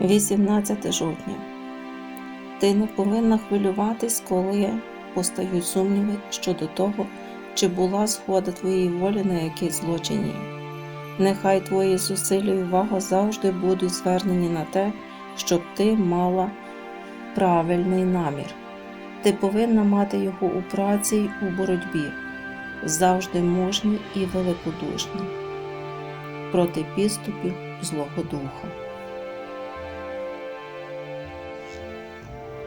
18 жовтня. Ти не повинна хвилюватись, коли постають сумніви щодо того, чи була згода твоєї волі на якийсь злочині. Нехай твої зусилля і увага завжди будуть звернені на те, щоб ти мала правильний намір. Ти повинна мати його у праці й у боротьбі, завжди мужній і великодушній, проти підступів Злого Духа.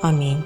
Амінь.